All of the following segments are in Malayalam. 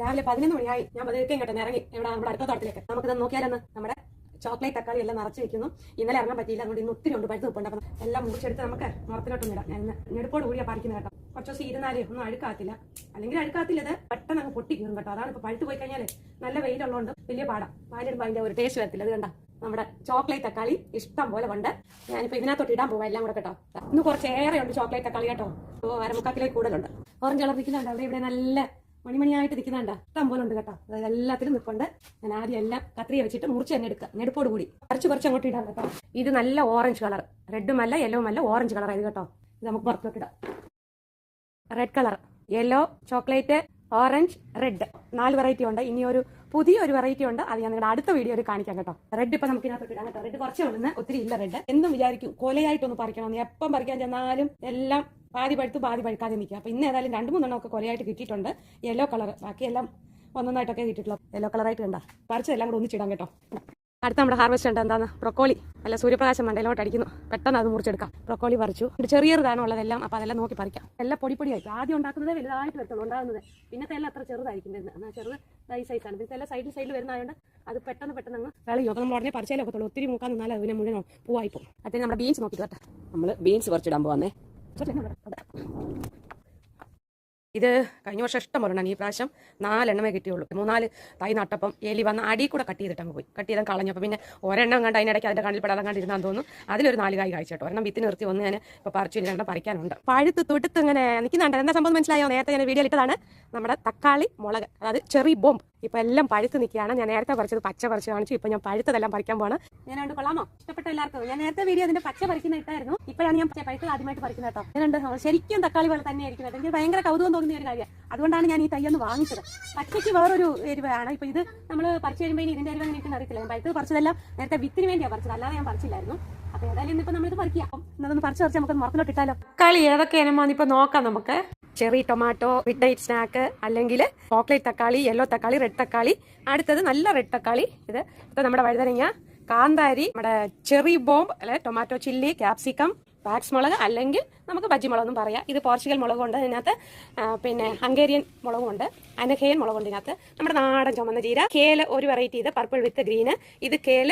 രാവിലെ പതിനൊന്ന് മണിയായി. ഞാൻ പതുക്കെ ഇങ്ങോട്ട് ഇറങ്ങി. എവിടെ? നമ്മുടെ അടുത്ത തോട്ടത്തിലേക്ക്. നമുക്കിത് നോക്കിയാലെന്ന് നമ്മുടെ ചോക്ലേറ്റ് തക്കാളി എല്ലാം നിറച്ച് വെക്കുന്നു ഇന്നലെ ഇറങ്ങാൻ പറ്റിയില്ല. അതുകൊണ്ട് ഇന്ന് ഒത്തിരി ഉണ്ട്. പഴുത്ത് നിൽപ്പുണ്ട്. അപ്പം എല്ലാം മുറിച്ചെടുത്ത് നമുക്ക് മുറത്തിലോട്ടൊന്നും ഇടാം. ഞാൻ ഞെടുപ്പോട് കൂടിയാ പറിക്കുന്നത് കേട്ടോ. കുറച്ച് ദിവസം ഇരുന്നാലേ ഒന്നും അഴുക്കാത്തില്ല അല്ലെങ്കിൽ അഴുക്കാത്തില്ല ഇത് പെട്ടെന്ന് അങ്ങ് പൊട്ടി കീറും കേട്ടോ. അതാണ് ഇപ്പൊ പഴുത്ത് പോയി കഴിഞ്ഞാൽ നല്ല വെയിലുള്ളതുകൊണ്ട് വലിയ പാടാം. പാലിടുമ്പോൾ അതിന്റെ ഒരു ടേസ്റ്റ് വരത്തില്ല. അത് കണ്ട നമ്മുടെ ചോക്ലേറ്റ് തക്കാളി ഇഷ്ടം പോലെ ഉണ്ട്. ഞാനിപ്പോ ഇതിനകത്തോട്ട് ഇടാൻ പോവാം എല്ലാം കൂടെ കേട്ടോ. ഇന്ന് കുറച്ചേറെ ഉണ്ട് ചോക്ലേറ്റ് തക്കാളി കേട്ടോ. അരമുക്കാക്കിലേക്ക് കൂടുതലുണ്ട്. ഓറഞ്ച് കളർ അവിടെ ഇവിടെ നല്ല മണിമണിയായിട്ട് നിൽക്കുന്നുണ്ട്. ഇഷ്ടം പോലെ ഉണ്ട് കേട്ടോ. അതായത് എല്ലാത്തിലും നിൽപ്പുണ്ട് ഞാൻ ആദ്യം എല്ലാം കത്രിയ വെച്ചിട്ട് മുറിച്ച് തന്നെ എടുക്കുക. നെടുപ്പോട് കൂടി. കുറച്ച് കുറച്ച് അങ്ങോട്ട് ഇടാം കേട്ടോ. ഇത് നല്ല ഓറഞ്ച് കളർ റെഡും അല്ല യെല്ലോ അല്ല ഓറഞ്ച് കളർ ഇത് കേട്ടോ. ഇത് നമുക്ക് പുറത്തോട്ട് ഇടാം. Red colour yellow chocolate orange red നാല് വെറൈറ്റി ഉണ്ട്. ഇനി ഒരു പുതിയ ഒരു വെറൈറ്റി ഉണ്ട്. അത് ഞാൻ നിങ്ങളുടെ അടുത്ത വീഡിയോയിൽ കാണിക്കാം കേട്ടോ. റെഡ് ഇപ്പൊ നമുക്ക് ഇതിനകത്ത് ഇടാം കേട്ടോ. റെഡ് കുറച്ചേ ഉള്ളൂ ഒത്തിരി ഇല്ല റെഡ് എന്നും വിചാരിക്കും. കൊലയായിട്ടൊന്ന് പറിക്കണം എപ്പം പറിക്കാൻ ചെന്നാലും എല്ലാം പാതി പഴുത്ത് പാതി പഴുക്കാതെ നിൽക്കുക. അപ്പം ഇന്ന് ഏതായാലും രണ്ട് മൂന്നെണ്ണം ഒക്കെ കൊലയായിട്ട് കിട്ടിയിട്ടുണ്ട്. യെല്ലോ കളർ ബാക്കിയെല്ലാം ഒന്നൊന്നായിട്ടൊക്കെ കിട്ടിയിട്ടുള്ളൂ യെല്ലോ കളറായിട്ട് കണ്ട. പറിച്ചതെല്ലാം കൂടെ ഒന്നിച്ചിടാം കേട്ടോ. അടുത്ത നമ്മുടെ ഹാർവെസ്റ്റ് ഉണ്ട് എന്താണ് ബ്രൊക്കോളി അല്ല സൂര്യപ്രകാശം മണ്ടയിലോട്ട് അടിക്കുന്നു. പെട്ടെന്ന് അത് മുറിച്ചെടുക്കാം. ബ്രൊക്കോളി പറിച്ചു. ചെറിയൊരു ഉള്ളതെല്ലാം അപ്പോൾ അതെല്ലാം നോക്കി പറിക്കാം. എല്ലാം പൊടി പൊടിയായി ആദ്യം ഉണ്ടാക്കുന്നത് വലുതായിട്ട് വരത്തുള്ളൂ ഉണ്ടാകുന്നത് പിന്നത്തെ എല്ലാം അത്ര ചെറുതായിരിക്കും എന്നാൽ ചെറുത് ഈ സൈസാണ് പിന്നെ എല്ലാം സൈഡിൽ സൈഡിൽ വരുന്നതായതുകൊണ്ട് അത് പെട്ടെന്ന് പെട്ടെന്ന് അങ്ങ് അപ്പോൾ നമ്മൾ ഉടനെ പറിച്ചാലേ ഒക്കത്തുള്ളൂ. ഒത്തിരി മൂക്കാൻ നിന്നാൽ അതിനെ മുഴുവൻ പൂവായി പോകും. അതിന് നമ്മുടെ ബീൻസ് വരട്ടെ. നമ്മൾ ബീൻസ് പറിച്ചിടാൻ പോവാന്നേ. ഇത് കഴിഞ്ഞ വർഷം ഇഷ്ടം പോലെ ഈ പ്രാവശ്യം നാലെണ്ണമേ കിട്ടിയുള്ളൂ. മൂന്നാൽ തൈ നട്ടപ്പം എലി വന്ന് അടി കൂടെ കട്ട് ചെയ്തിട്ട് അങ്ങ് പോയി. കട്ട് ചെയ്താൽ കളഞ്ഞപ്പോൾ പിന്നെ ഒരെണ്ണം കണ്ട് അതിനിടയ്ക്ക് അതിന്റെ കണ്ണിൽ പെടാതെ കണ്ടിരുന്നാന്ന് തോന്നുന്നു. അതിലൊരു നാല് കായ് കഴിച്ചിട്ടോ ഒരെണ്ണം വിത്തിന് നിർത്തി വന്ന് ഞാൻ ഇപ്പോൾ പറിച്ചു രണ്ടെണ്ണം പറിക്കാനുണ്ട്. പഴുത്ത് തൊടുത്ത് ഇങ്ങനെ നിൽക്കുന്നുണ്ട് എന്താ സംഭവം മനസ്സിലായോ? നേരത്തെ ഞാൻ വീഡിയോ ഇട്ടതാണ് നമ്മുടെ തക്കാളി മുളക്. അതായത് ചെറി ബോംബ്. ഇപ്പൊ എല്ലാം പഴുത്ത് നിൽക്കുകയാണ്. ഞാൻ നേരത്തെ പറിച്ചത് പച്ച പറിച്ച് കാണിച്ചു. ഇപ്പൊ ഞാൻ പഴുത്തതെല്ലാം പറിക്കാൻ പോകണം ഞാൻ രണ്ട് കൊള്ളാമോ? ഇഷ്ടപ്പെട്ട എല്ലാവർക്കും. ഞാൻ നേരത്തെ വീഡിയോ അതിന്റെ പച്ച പറിക്കുന്ന ഇട്ടായിരുന്നു. ഇപ്പോഴാണ് ഞാൻ പച്ച പഴുത്തത് ആദ്യമായിട്ട് പറിക്കുന്നത് കേട്ടോ. ഞാനുണ്ട് ശരിക്കും തക്കാളി പോലെ തന്നെ ആയിരിക്കുന്നത് എനിക്ക് ഭയങ്കര കൗതുകം തോന്നുന്ന ഒരു കാര്യം അതുകൊണ്ടാണ് ഞാൻ ഈ തയ്യൊന്ന് വാങ്ങിച്ചത്. പച്ചയ്ക്ക് വേറൊരു എരിവാണ്. ഇപ്പൊ ഇത് നമ്മൾ പറിച്ചു കഴിയുമ്പോൾ ഇനി ഇതിന്റെ എരിവ് എനിക്ക് അറിയത്തില്ല. ഞാൻ പഴുത്തത് പറിച്ചതെല്ലാം നേരത്തെ വിത്തിന് വേണ്ടിയാണ് പറിച്ചത്. അല്ലാതെ ഞാൻ പറിച്ചില്ലായിരുന്നു. അപ്പൊ ഏതായാലും ഇന്നിപ്പോ നമ്മളിത് പറിക്കാം. അപ്പം പറിച്ചു പറിച്ച് പറിച്ച് നമുക്ക് മുറത്തിലോട്ട് ഇട്ടാലോ? കളി ഇനമാണെന്ന് ഇപ്പൊ നോക്കാം നമുക്ക്. Cherry tomato midnight snack അല്ലെങ്കിൽ ചോക്ലേറ്റ് തക്കാളി യെല്ലോ തക്കാളി റെഡ് തക്കാളി. അടുത്തത് നല്ല റെഡ് തക്കാളി ഇത്. ഇപ്പൊ നമ്മുടെ വഴുതനങ്ങ കാന്താരി നമ്മുടെ ചെറി ബോംബ് അല്ലെ ടൊമാറ്റോ ചില്ലി ക്യാപ്സിക്കം പാക്സ് മുളക് അല്ലെങ്കിൽ നമുക്ക് ബജ്ജി മുളകെന്നും പറയാം. ഇത് പോർച്ചുഗൽ മുളകുണ്ട് ഇതിനകത്ത് പിന്നെ ഹംഗേറിയൻ മുളകുണ്ട്. അനഹേയൻ മുളകുണ്ട് ഇതിനകത്ത്. നമ്മുടെ നാടൻ ചുമന്ന ചീര കേൽ ഒരു വെറൈറ്റി ഇത്. പർപ്പിൾ വിത്ത് ഗ്രീന് ഇത് കേൽ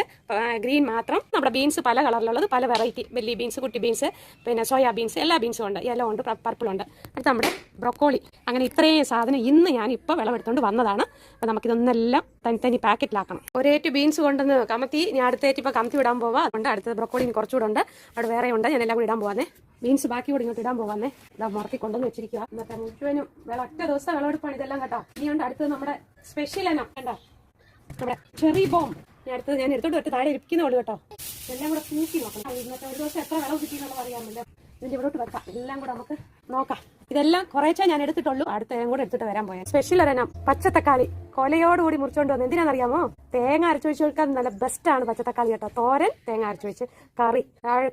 ഗ്രീൻ മാത്രം. നമ്മുടെ ബീൻസ് പല കളറിലുള്ളത് പല വെറൈറ്റി വലിയ ബീൻസ് കുട്ടി ബീൻസ് പിന്നെ സോയാ ബീൻസ് എല്ലാ ബീൻസും ഉണ്ട്. യെല്ലോ ഉണ്ട് പർപ്പിൾ ഉണ്ട്. അടുത്ത നമ്മുടെ ബ്രൊക്കോളി അങ്ങനെ ഇത്രയും സാധനം ഇന്ന് ഞാൻ ഇപ്പോൾ വിളവെടുത്തുകൊണ്ട് വന്നതാണ്. അപ്പോൾ നമുക്കിതൊന്നെല്ലാം തനി തനി പാക്കറ്റിലാക്കണം ഒരേറ്റ് ബീൻസ് കൊണ്ടുവന്ന് കമത്തി. ഞാൻ അടുത്തേറ്റ് ഇപ്പോൾ കമത്തി വിടാൻ പോവാം. അതുകൊണ്ട് അടുത്തത് ബ്രൊക്കോളിന് കുറച്ചുകൂടെ ഉണ്ട്. അവിടെ വേറെ ഉണ്ട്. ഞാൻ എല്ലാം കൂടി ഇടാൻ പോവാന്നേ. ബീൻസ് ബാക്കി കൂടി ഇങ്ങോട്ട് ഇടാൻ പോവാന്നേ. ഇതാ മുറത്തി കൊണ്ടുവന്ന് വെച്ചിരിക്കുക എന്നിട്ട് മുഴുവനും ഒറ്റ ദിവസം വിളവെടുപ്പാണ് ഇതെല്ലാം കേട്ടോ. ഇനിയുണ്ട് അടുത്തത് നമ്മുടെ സ്പെഷ്യൽ എന്നാ കേട്ടോ നമ്മുടെ ചെറി ബോം ഞാൻ അടുത്തത് ഞാൻ എടുത്തോട്ട് ഒറ്റ താഴെ ഇരിക്കുന്നുള്ളൂ കേട്ടോ. എല്ലാം കൂടെ പൂക്കി നോക്കണം. ഇന്നത്തെ ഒരു ദിവസം എത്ര വിളവ് കിട്ടിയെന്നുള്ളത് അറിയാമല്ലോ ഇതിന്റെ ഇവിടോട്ട് വെക്കാം. എല്ലാം കൂടെ നമുക്ക് നോക്കാം. ഇതെല്ലാം കുറേച്ചേ ഞാൻ എടുത്തിട്ടുള്ളൂ. അടുത്ത കൂടെ എടുത്തിട്ട് വരാൻ പോയാൽ സ്പെഷ്യൽ ഒരെണ്ണം പച്ചത്തക്കാളി. കൊലയോടുകൂടി മുറിച്ചോണ്ട് വന്നു. എന്തിനാണെന്നറിയാമോ? തേങ്ങ അരച്ചു വെച്ച് കൊടുക്കാൻ നല്ല ബെസ്റ്റ് ആണ് പച്ചത്തക്കാളി കേട്ടോ. തോരൻ തേങ്ങ അരച്ചു വെച്ച് കറി.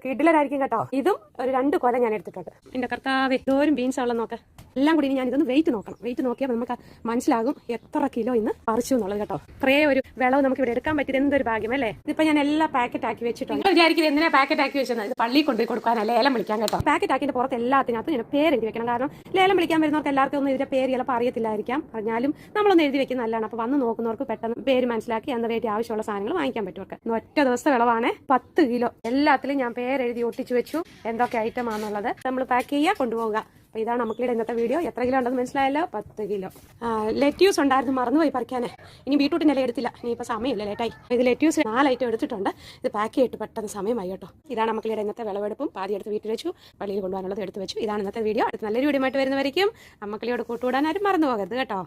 കിഡിലരായിരിക്കും കേട്ടോ. ഇതും ഒരു രണ്ട് കൊല ഞാൻ എടുത്തിട്ടുണ്ട്. എന്റെ കർത്താവ് ഇതോരും ബീൻസ് ആണല്ലോ നോക്കാം. എല്ലാം കൂടി ഇനി ഞാൻ ഇതൊന്ന് വെയിറ്റ് നോക്കണം. വെയിറ്റ് നോക്കിയാൽ നമുക്ക് മനസ്സിലാകും എത്ര കിലോ ഇന്ന് പറിച്ചു എന്നുള്ളത് കേട്ടോ. ഇത്രേ ഒരു വിളവ് നമുക്ക് ഇവിടെ എടുക്കാൻ പറ്റിയത്. എന്തൊരു ഭാഗ്യം അല്ലേ? ഇതിപ്പോ ഞാൻ എല്ലാ പാക്കറ്റ് ആക്കി വെച്ചിട്ടുണ്ട്. നിങ്ങൾ വിചാരിക്കുന്നത് എന്തിനാ പാക്കറ്റ് ആക്കി വെച്ചത്? ഇത് പള്ളി കൊണ്ടുപോയി കൊടുക്കാൻ ലേലം വിളിക്കാൻ കേട്ടോ. പാക്കറ്റ് ആക്കിന്റെ പുറത്ത് എല്ലാത്തിനകത്തും ഇങ്ങനെ പേര് എഴുതി വെക്കണം. കാരണം ലേലം വിളിക്കാൻ വരുന്നവർക്ക് എല്ലാവർക്കും ഒന്നും ഇതിന്റെ പേര് ചിലപ്പോൾ അറിയത്തില്ലായിരിക്കാം. പറഞ്ഞാലും നമ്മളൊന്ന് എഴുതി വെക്കുന്ന നല്ലതാണ്. അപ്പൊ വന്ന് നോക്കുന്നവർക്ക് പെട്ടെന്ന് പേര് മനസ്സിലാക്കി അന്ന് റേറ്റ് ആവശ്യമുള്ള സാധനങ്ങൾ വാങ്ങിക്കാൻ പറ്റും ഒക്കെ ഒറ്റ ദിവസത്തെ വിളവാണ്. പത്ത് കിലോ. എല്ലാത്തിലും ഞാൻ പേരെഴുതി ഒട്ടിച്ചു വെച്ചു. എന്തൊക്കെ ഐറ്റം ആണെന്നുള്ളത് നമ്മൾ പാക്ക് ചെയ്യുക കൊണ്ടുപോകുക അപ്പൊ ഇതാണ് നമുക്കിടെ ഇന്നത്തെ വീഡിയോ എത്ര കിലോ ഉണ്ടെന്ന് മനസ്സിലായല്ലോ? പത്ത് കിലോ. ലെറ്റ്യൂസ് ഉണ്ടായിരുന്നു. മറന്നുപോയി പറിക്കാനേ. ഇനി ബീട്രൂട്ടിന്റെ ഇല എടുത്തില്ല. ഇനിയിപ്പോൾ സമയമില്ല ലേറ്റായി ഇത് ലെറ്റ്യൂസ് നാല് ഐറ്റം എടുത്തിട്ടുണ്ട്. ഇത് പാക്ക് ചെയ്തിട്ട് പെട്ടെന്ന് സമയമായി കേട്ടോ. ഇതാണ് നമുക്കിടെ ഇന്നത്തെ വിളവെടുപ്പും. പാതി എടുത്ത് വീട്ടിൽ വെച്ചു. പള്ളിയിൽ കൊണ്ടുപോകാനുള്ളത് എടുത്ത് വെച്ചു. ഇതാണ് ഇന്നത്തെ വീഡിയോ അടുത്ത നല്ലൊരു വീഡിയോ ആയിട്ട് വരുന്നവരേക്കും. അമ്മക്കളിയോട് കൂട്ടുകൂടാൻ ആരും മറന്നു പോകരുത് കേട്ടോ.